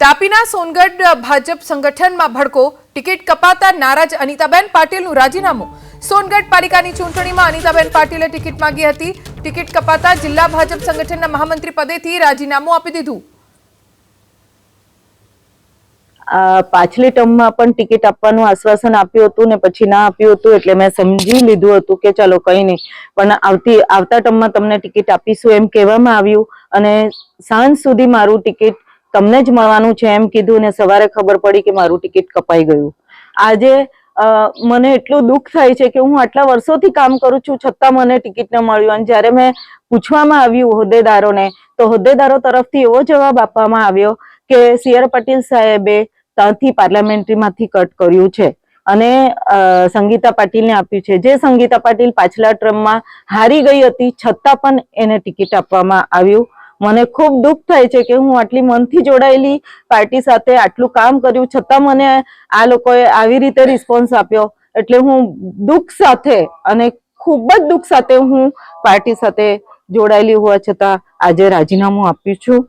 તાપીના સોનગઢ ભાજપ સંગઠનમાં ભડકો, ટિકિટ કપાતા નારાજ અનિતાબેન પાટીલનું રાજીનામું. સોનગઢ પાલિકાની ચૂંટણીમાં અનિતાબેન પાટીલે ટિકિટ માંગી હતી. ટિકિટ કપાતા જિલ્લા ભાજપ સંગઠનના મહામંત્રી પદેથી રાજીનામું આપી દીધું. પાછલી ટર્મમાં પણ ટિકિટ આપવાનું આશ્વાસન આપ્યું હતું ને પછી ના આપ્યું હતું એટલે મેં સમજી લીધું હતું કે ચાલો કઈ નહીં. પણ આવતી, આવતા ટર્મમાં તમને ટિકિટ આપીશું એમ કહેવામાં આવ્યું અને સાંજ સુધી મારું ટિકિટ તમને જ મળવાનું છે એમ કીધું ને સવારે ખબર પડી કે મારું ટિકિટ કપાઈ ગયું. આજે મને એટલું દુઃખ થાય છે કે હું આટલા વર્ષોથી કામ કરું છું, છતાં મને ટિકિટ ન મળ્યું. અને જ્યારે મેં પૂછવામાં આવ્યું હોદ્દેદારોને, તો હોદ્દેદારો તરફથી એવો જવાબ આપવામાં આવ્યો કે સી આર પાટીલ સાહેબે ત્યાંથી પાર્લામેન્ટરીમાંથી કટ કર્યું છે. અને સંગીતા પાટીલને આપ્યું છે. જે સંગીતા પાટીલ પાછલા ટ્રમમાં હારી ગઈ હતી, છતાં પણ એને ટિકિટ આપવામાં આવ્યું. મને ખૂબ દુઃખ થાય છે કે હું આટલી મનથી જોડાયેલી પાર્ટી સાથે આટલું કામ કર્યું, છતાં મને આ લોકોએ આવી રીતે રિસ્પોન્સ આપ્યો. એટલે હું દુઃખ સાથે અને ખૂબ જ દુઃખ સાથે હું પાર્ટી સાથે જોડાયેલી હોવા છતાં આજે રાજીનામું આપ્યું છું.